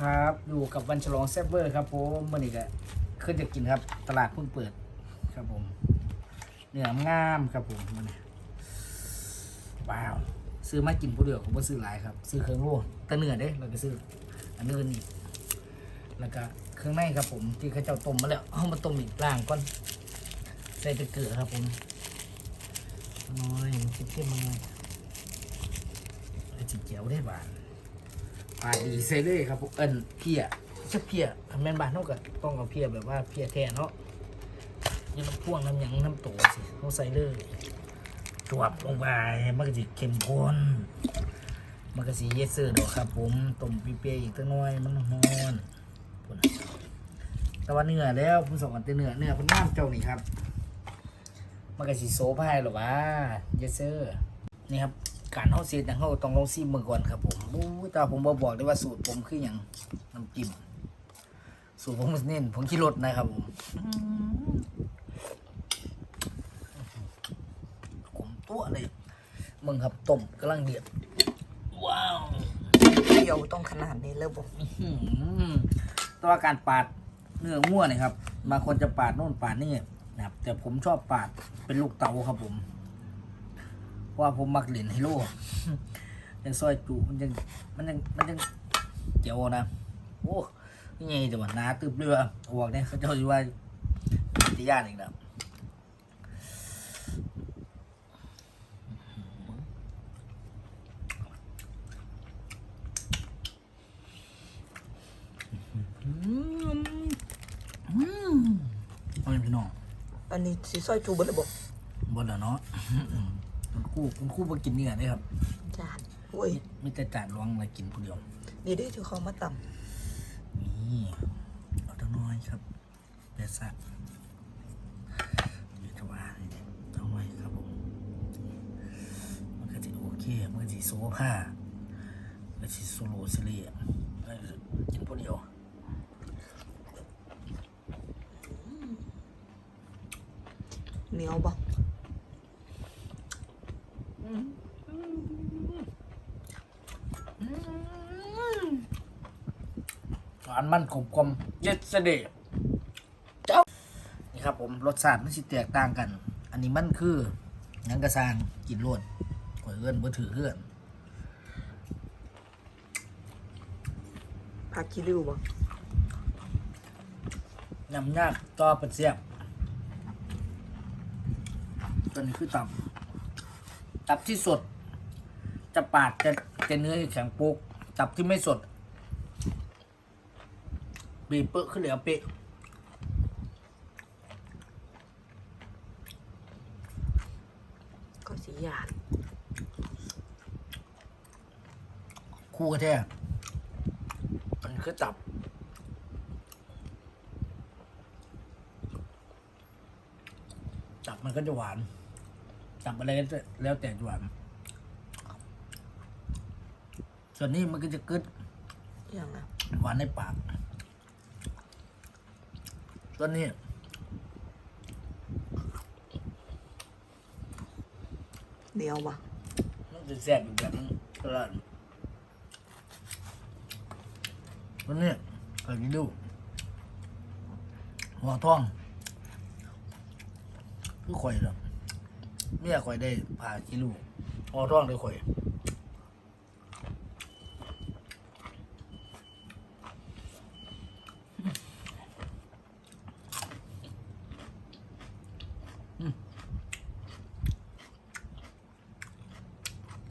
ครับอยู่กับวันฉลองแซบเบอร์ครับผมเมื่อนี้ก็ขึ้นจะกินครับ ตลาดเพิ่งเปิดครับผมเนื้องามครับผมมื่อนี้ว้าว ซื้อมากินผู้เดียวผมก็ซื้อหลายครับ ซื้อเครื่องโล่แต่เนื้อเด้เราก็ซื้ออันนี้นี่แล้วก็เครื่องในครับผม ที่เขาเจ้าต้มมาแล้วเอามาต้มอีกล่างก่อนใส่ไปเกือครับผมน้อยเข้มๆมาหน่อยไอ้จิเจียวได้บาน ปลาดีใส่เลยครับผมเอิญเพียจะเพียทำแม่นบ้านเท่ากับต้องเอาเพียแบบว่าเพียแท้เนาะยังน้ำพ่วงน้ำหยังน้ำตัวสิต้องใส่เลยจวบลงไปมันก็จะเข้มข้นมันก็สีเยสเซอร์ดอกครับ ผมต้มเปียอีกตั้งน้อยมันหอนพุ่นน่ะแต่ว่าเนื้อแล้วผมสองกันแต่เนื้อเนื้อคุณน้ำเจ้านี่ครับมันก็สีโซพายหรอวะเยสเซอร์นี่ครับ การเฮาเสียอย่างเฮาต้องลองซิมมือก่อนครับผมอู้ต่ผมบ่บอกได้ว่าสูตรผมคืออย่างน้ำจิ้มสูตรผมเน้นผงขี้รสนะครับผมผมตัวเลยมึงครับต้มกำลังเดือดว้าวเดียวต้องขนาดนี้เลยบอกตัวาการปาดเนื้อง่วนี่ยครับบางคนจะปาดโน่นปาดนี่นะครับแต่ผมชอบปาดเป็นลูกเต๋าครับผม ว่าผมมักเล่นไฮโลยังซอยจุมันยังมันยังมันยังเจียวนะโอ้ยไงจังหวะนาตึบเรือออกเนี่ยเขาเจ้าอยู่ว่าติยานอีกแล้วอืมอืมเอาเป็นพี่น้องอันนี้สีซอยจูบเลยบอกบนแล้วเนาะ คุณครู่คุณครู่มากินเนี่ยนี่ครับจานโอ้ยไมแต่จะจานร้องมากินผู้เดียว นี่ได้ที่เขามาต่นี่เอาทั้งน้อยครับเบสักนี่จะว่าเนี่ยทั้งน้อยครับผมมันก็จะโอเคมันก็จะโซผ้ามันก็จะโซโลเซเลียเอ้ยกินผู้เดียวำเหนียวบอก หวานมันขมกลมเจ็ดเสด็จเจ้านี่ครับผมรสชาติมันสิแตกต่างกัน อันนี้มันคือหยังกระซางกินรวดข่อยเอื้อนบ่ถือเอื้อนผักขี้ริ้วบอกยำยากต่อเป็ดเสียบตัวนี้คือตับ ตับที่สด จะปาดจะจะเนื้อแข็งปุกตับที่ไม่สด บีบเปอะขึ้นเหลือเปะก็สีหยาดคู่กันแท้มันคือตับตับมันก็จะหวาน ตับอะไรก็แล้วแต่จะหวาน ส่วนนี้มันก็จะกึดอย่างนะหวานในปาก ตัวนี้เหนียวบอกมันจะแซ่บอยู่แบบนั้นตลอดตัวนี้เคยกินดูหัวท้องคือข่อยหรอกเมียข่อยได้ผ่ากิลูหัวท้องได้ข่อย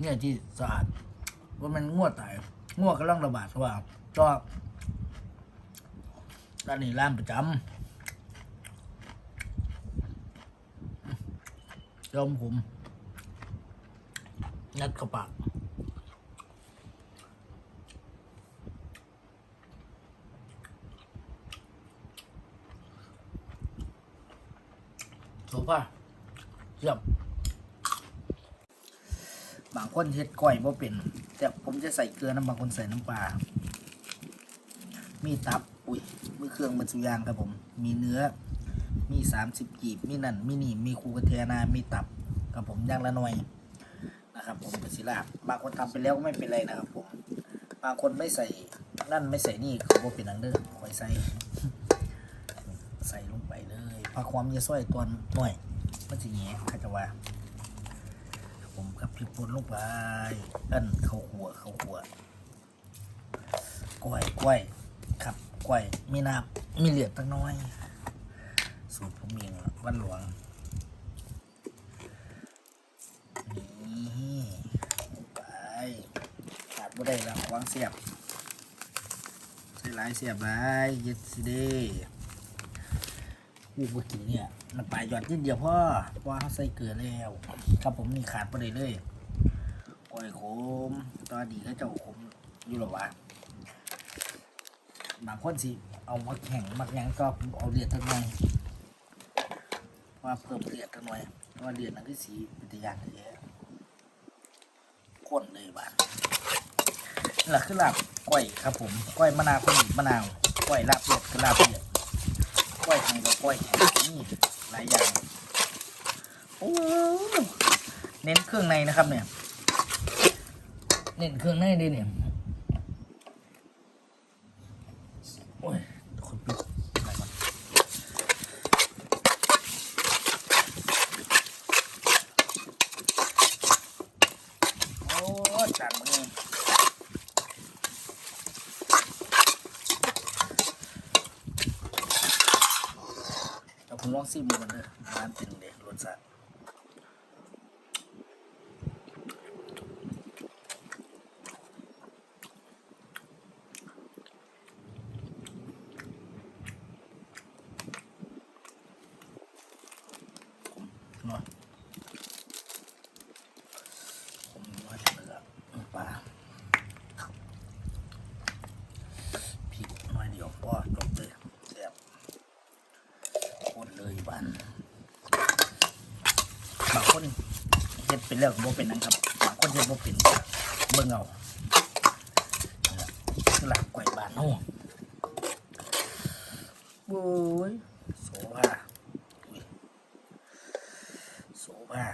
เนี่ยที่สะอาดว่ามันง่วตายง่วกำลังระบาดเพราะว่าก็ร้านนี้ร้านประจำยอมผมนัดเข้าปากโซฟาเยี่ยม บางคนเฮ็ดก้อยบ่เป็น แต่ผมจะใส่เกลือน้ำบางคนใส่น้ำปลา มีตับ อุ้ยมือเครื่องมันสุยางครับผม มีเนื้อ มีสามสิบกีบ มีนั่น มีนี่ มีคูกระเทียนา มีตับครับผมย่างละหน่อยนะครับผมกระสิลาบางคนทำไปแล้วก็ไม่เป็นไรนะครับผม บางคนไม่ใส่นั่นไม่ใส่นี่เขาบอกเป็นหนังเด้อคอยใส่ ใส่ลงไปเลยผักความยาส้อยตัวหน่อยมันจะแง่ข้าจะว่า ผมกับพริกป่นลงไปเอันข้าวขัวข้าวขัวกล้วยกล้วยครับกล้วยมีน้ำมีเหลือดตั้งน้อย สูตรผมเองวันหลวงนี่ไปขาดบ่ได้แล้ววางเสียบใส่ลายเสียบหลายเย็ดสิเด้ กูบ่อกินเนี่ยน้ำปลาหยอดนิดเดียวพ่อเพราะว่าเขาใส่เกลือแล้ว ครับผมนี่ขาดไปเด็เลยโอ้ยขมตอนดีก็เจ้าขมอยู่หรอวะบางคนสิเอามาแข่งมักยังก็เอาเลือดตั้งหน่อยว่าเพิ่มเลือดตั้งหน่อยเพราะว่าเลือดนั่นคือสีป็นตะยานแท้ข้นเลยบ้านนี่แหละคือลาบก้อยครับผมก้อยมะนาวข้นมะนาวก้อยลาบเลือดคือลาบเลือด ก้อยแห้งกับก้อยนี่หลายอย่างโอ้เน้นเครื่องในนะครับเนี่ย เน้นเครื่องในดิเนี่ยโอ้ยคนปิดอะไรก่อนโอ้จัดมือเดี๋ยวผม ลองซิมดูกันเลยร้านเป็นเด็กรสชาติ เนาะผมว่าจะเหลือปลาพริกหน่อยเดียวพอจบเลยแซ่บโคตรเลยบ้านบางคน เฮ็ดเป็นแล้วก็บ่เป็นนะครับบางคนเฮ็ดบ่เป็นก็เบิ่งเอานี่ล่ะคือหลักก๋วยบ้านเฮาโอ้ยโสภาอุ้ยโซฟา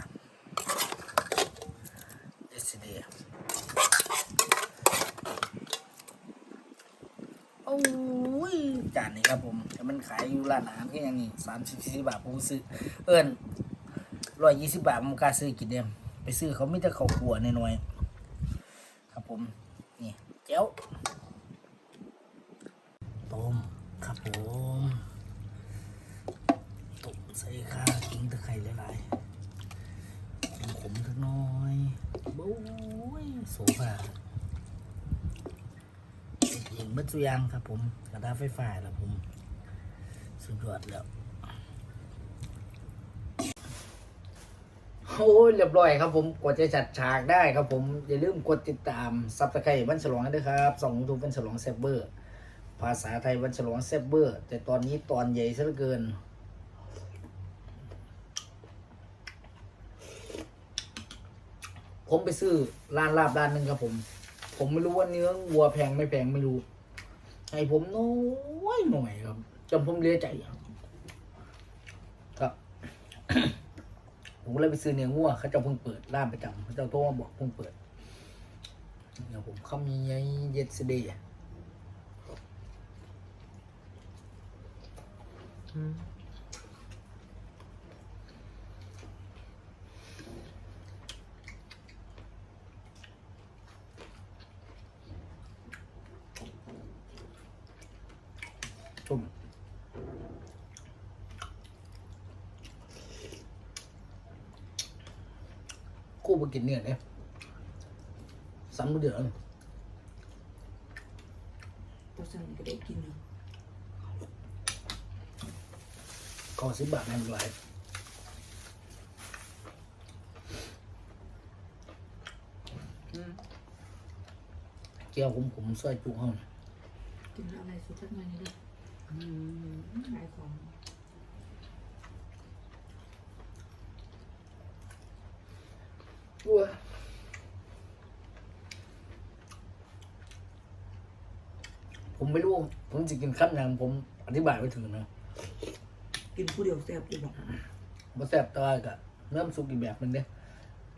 เอสเดียโอ้ยจานนี้ครับผมแต่มันขายอยู่ร้านอาหารก็ยังนี่สามสิบสี่บาทผมซื้อเอิญ ร้อยยี่สิบบาทผมกล้าซื้อกินเดียมไปซื้อเขาไม่แต่เขาขัวน้อยๆครับผมนี่เจ้าต้มครับผมต้มใส่ข้าวกิ้งตะไคร้หลายๆขมสักน้อยบุ้ยโสภาเองเบัดสุยางครับผมกระดาษไฟฟ้าแล้วผมสุดยอดแล้ว โอ้ยเรียบร้อยครับผมกว่าจะจัดฉากได้ครับผม อย่าลืมกดติดตามซับสไครต์วันฉลองด้วยครับสองทูวันฉลองแซบเบอร์ ภาษาไทยวันฉลองแซบเบอร์ แต่ตอนนี้ตอนใหญ่ซะเหลือเกิน ผมไปซื้อร้านลาบร้านหนึ่งครับผม ผมไม่รู้ว่าเนื้อวัวแพงไม่แพงไม่รู้ให้ผมน้อยหน่อยครับจนผมเลียใจครับ ผมก็เลยไปซื้อเนื้องัวเขาเจ้าเพิ่งเปิดร้านประจำเขาเจ้าโทรมาบอกเพิ่งเปิดเดี๋ยวผมเขามีไอ้เยสเดย์ตุ่ม กู้ไปกินเนี่ยเนี่ยซ้ำเดือดตัวสั่นก็ได้กินอยู่ขอสิบบาทให้มันไหลายเกี่ยวผมผมซอยจุห้องกินอะไรสุดทักหน่อยนี่ด้วยขายของ วัวผมไม่รู้ ผมจะกินขั้นยังผมอธิบายไม่ถึงนะกินผู้เดียวแซ่บดีบอกมาแซ่บแตว่าก็เริ่มสุกอีกแบบหนึงเด้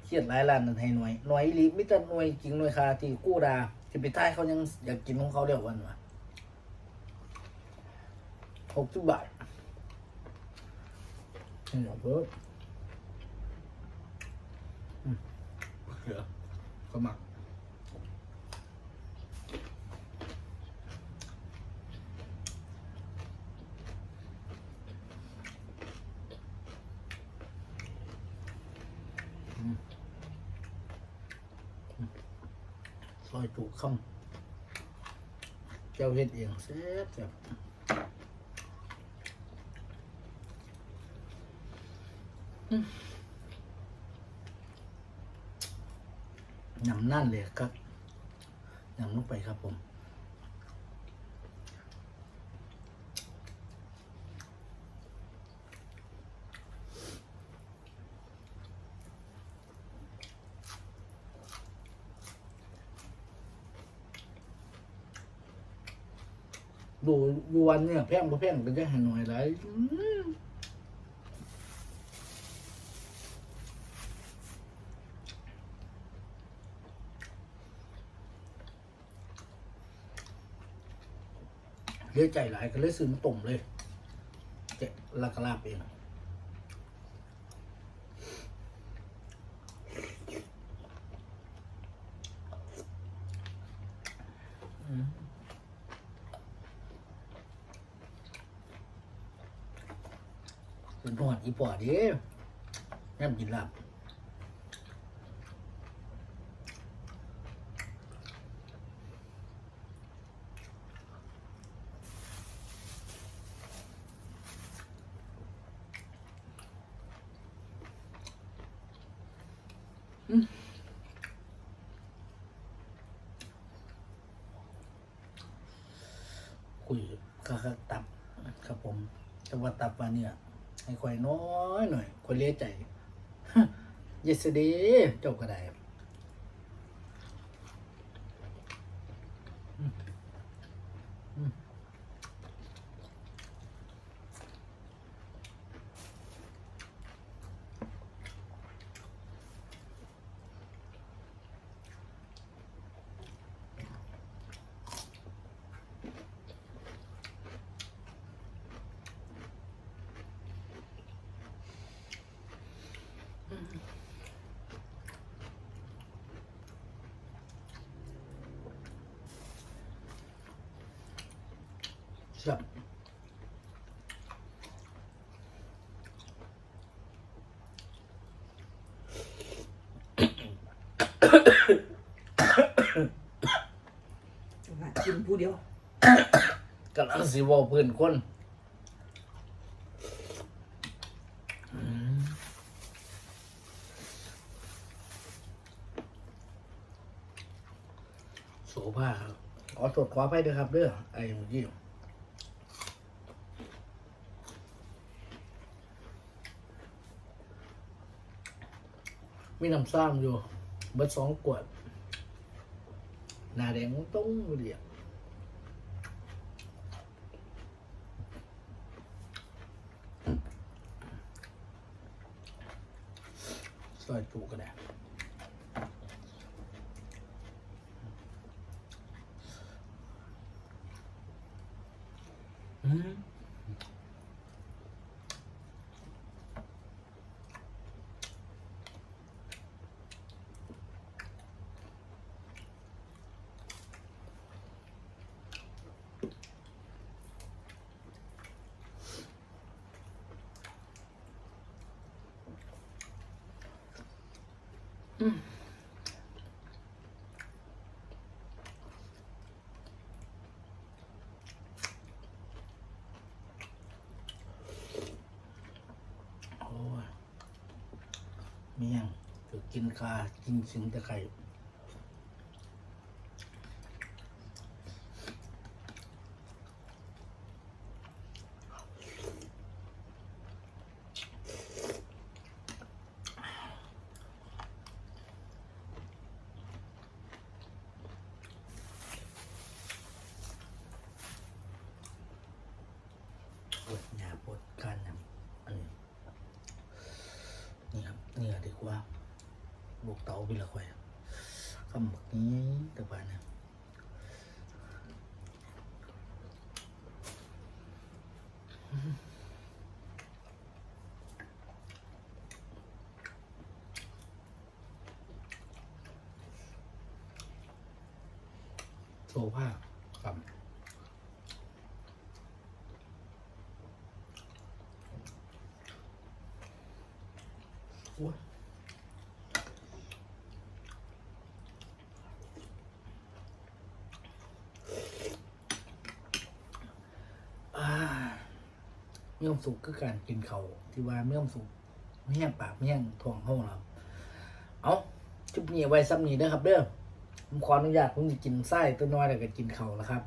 เครียดหลายล้านนั่นให้หน่วยหน่วยอีหลีมิแต่หน่วยจริงหน่วยคาที่กู้ดาจะไปใต้เขายังอยากกินของเขาเดียววันวะหกสิบบาทนี่เหรอเพิ่มอืม เหลือก็หมักซอยจุกข้าเจ้าเฮ็ดเองแซ่บแซ่บอืม ยำนั่นเลยครับยำลงไปครับผมดูดูวันเนี่ยแพงบ่แพงเป็นได้หาหน่อยหลาย เลี้ยใจหลายก็เลยซื้อมาต้มเลยเจ๊ลากลาบเองเป็นพอดอีปอดเด้แม่มกินลาบอืมคุยก็ตับครับผม แต่ว่าตับมาเนี่ยให้ค่อยน้อยหน่อยควายเลี้ยใจ เยสเดเจ้าก็ได้ ครับกินผู้เดียวกำลังสิเวอเพื่อนคนอืมโสภาครับขอตรวจขอไปด้วยครับเด้อไอ้เมื่อกี้ มีน้ำซ้ำอยู่เบิดสองขวดหน้าแดงต้องเรียกซอยจุก็ได้ อ้ยเมียงกินคากินสิงตะไคร่ ปวดหนาปวดกันนะอันี่ครับนี่เด็กว่าบวกเตาไปละค่อยคำหมึกนี้ต่บ้านนะโซฟาครับ เมื่อมสุกคือการกินเขาที่ว่าเมื่อมสุกไม่แห้งปากไม่แห้งท้องห้องเราเอาจุบนี้ไว้ซ้ำนี้เด้อครับเด้อผมขออนุญาตผมจะกินไส้ตัวน้อยแล้วก็กินเขาวแล้วครับ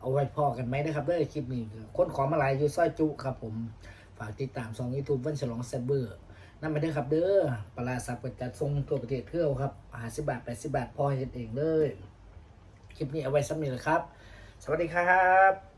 เอาไว้พอกันไหมนะครับเด้อคลิปนี้คนขอมาหลายอยู่ซอยจุครับ ผมฝากติดตามสองยูทูบวันฉลองแซบเบอร์นั่นไปเด้อครับ เด้อปลาสับกระจัดทรงตัวประเทศเที่ยวครับหาสิบบาทแปดสิบบาทพอเฮ็ดเองเลยคลิปนี้เอาไว้ซ้ำนี้แหละครับ สวัสดีครับ